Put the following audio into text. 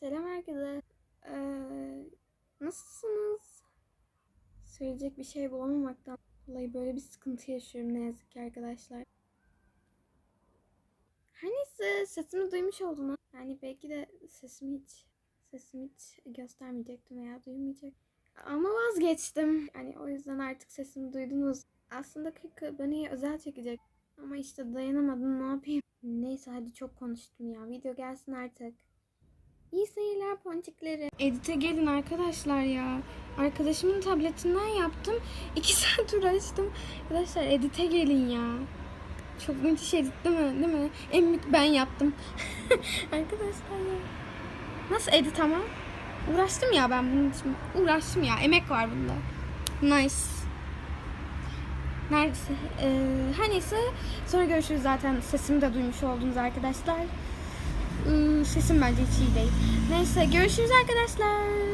Selam herkese. Ee, nasılsınız? Söyleyecek bir şey bulamamaktan dolayı böyle bir sıkıntı yaşıyorum ne yazık ki arkadaşlar. Her neyse sesimi duymuş oldunuz. Yani belki de sesimi hiç sesimi hiç göstermeyecektim veya duymayacak. Ama vazgeçtim. Yani o yüzden artık sesimi duydunuz. Aslında 40 aboneyi özel çekecek. Ama işte dayanamadım ne yapayım. Neyse hadi çok konuştum ya. Video gelsin artık. İyi seyirler ponçikleri. Edit'e gelin arkadaşlar ya. Arkadaşımın tabletinden yaptım. İki saat uğraştım. Arkadaşlar edit'e gelin ya. Çok müthiş edit değil mi? Değil mi? En büyük ben yaptım. arkadaşlar ya. Nasıl edit ama? Uğraştım ya ben bunun için. Uğraştım ya. Emek var bunda. Nice. Neredeyse. Ee, her neyse. Sonra görüşürüz zaten. Sesimi de duymuş oldunuz arkadaşlar. Iı, sesim bence hiç iyi değil. Neyse görüşürüz arkadaşlar.